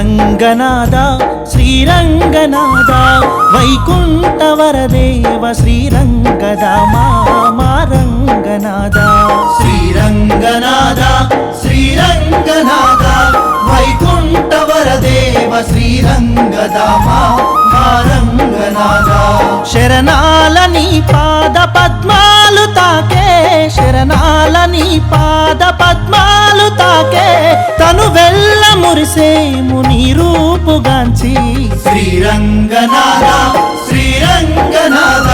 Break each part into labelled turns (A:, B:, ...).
A: శ్రీరంగనాథ శ్రీరంగనాథ వైకుంఠ వరదేవ శ్రీరంగదామా మా రంగనాథ శ్రీరంగనాథ శ్రీరంగనాథ వైకుంఠ వరదేవ శ్రీరంగదామా మా రంగనాథ శరణాలని పాద పద్మాలు తాకే తను వెళ్ళ మురిసేము నీ రూపుగాంచి శ్రీరంగనాథ శ్రీరంగనాథ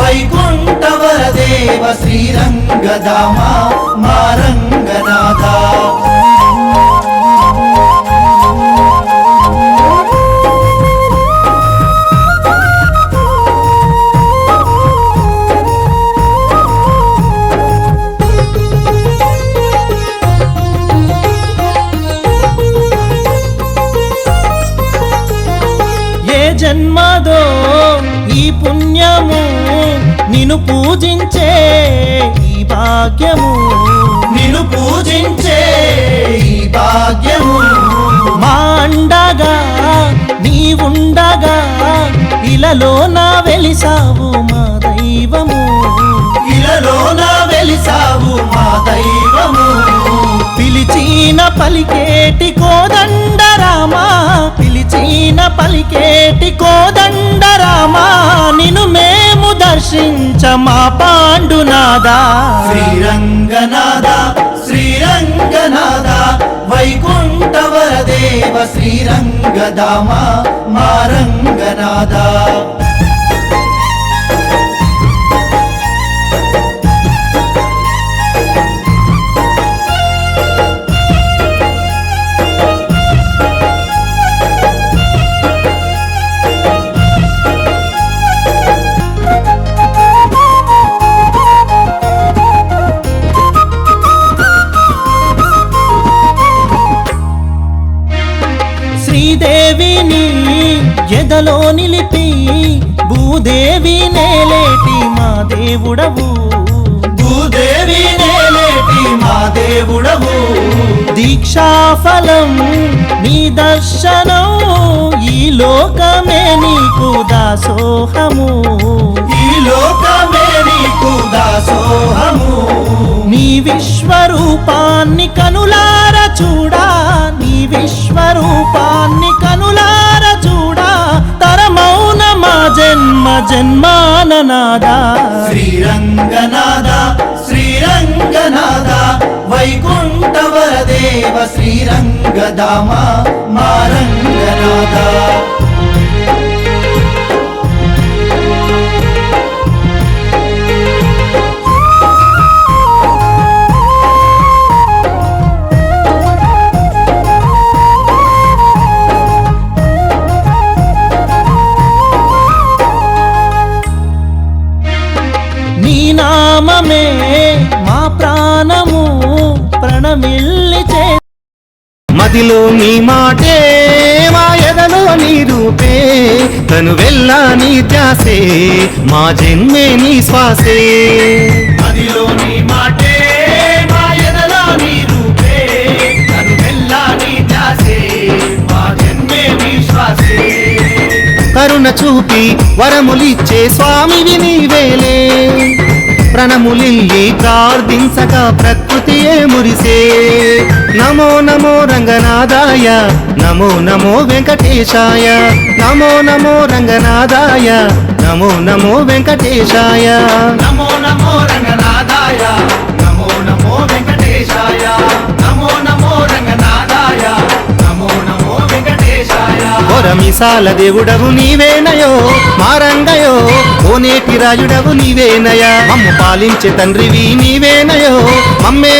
A: వైకుంఠ వరదేవ శ్రీరంగదామ మా జన్మదో ఈ పుణ్యము నిన్ను పూజించే ఈ భాగ్యము. నిన్ను పూజించే ఈ భాగ్యము. మా అండగా నీవుండగా ఇలలో నా వెలిసావు మా దైవము. ఇలలో నా వెలిసావు మా దైవము. పిలిచిన పలికేటి రామా పైన పలికేటి కోదండరామా నిను మేము దర్శించ మా పాండునాదా శ్రీరంగనాదా శ్రీరంగనాదా వైకుంఠ వరదేవ శ్రీరంగదామ మా రంగనాదా శ్రీదేవిని ఎదలో నిలిపి భూదేవి నేలేటి మా దేవుడవు. భూదేవి నేలేటి మా దేవుడవు. దీక్షాఫలం నీ దర్శనం ఈ లోకమే నీకు దాసోహము. ఈ లోకమే నీకు దాసోహము. నీ విశ్వరూపాన్ని జన్మ జన్మాననాదా శ్రీరంగనాథ శ్రీరంగనాథ వైకుంఠ వరదేవ శ్రీరంగదామ మా ప్రాణము ప్రణమిల్లి చే
B: మదిలో నీ మాటే మా ఎదలో నీ రూపే. తను వెళ్ళా నీ ధ్యాసే మా జన్మే నీ శ్వాసే.
A: మదిలో నీ మాటే మా ఎదలో నీ రూపే. తను వెళ్ళా నీ దాసే మా జన్మే నీ శ్వాసే.
B: కరుణ చూపి వరములిచ్చే స్వామి ప్రణములిల్లి ప్రార్థించక ప్రకృతియే మురిసే. నమో నమో రంగనాథాయ నమో నమో వెంకటేశాయ నమో నమో రంగనాథాయ నమో నమో వెంకటేశాయ.
A: నమో నమో రంగనాథ
B: కొరమిసాల దేవుడవు నీవేనయో మారంగయో కోనేటి రాజుడవు నీవేనయ? మమ్ము పాలించే తండ్రివి నీవేనయో మమ్మే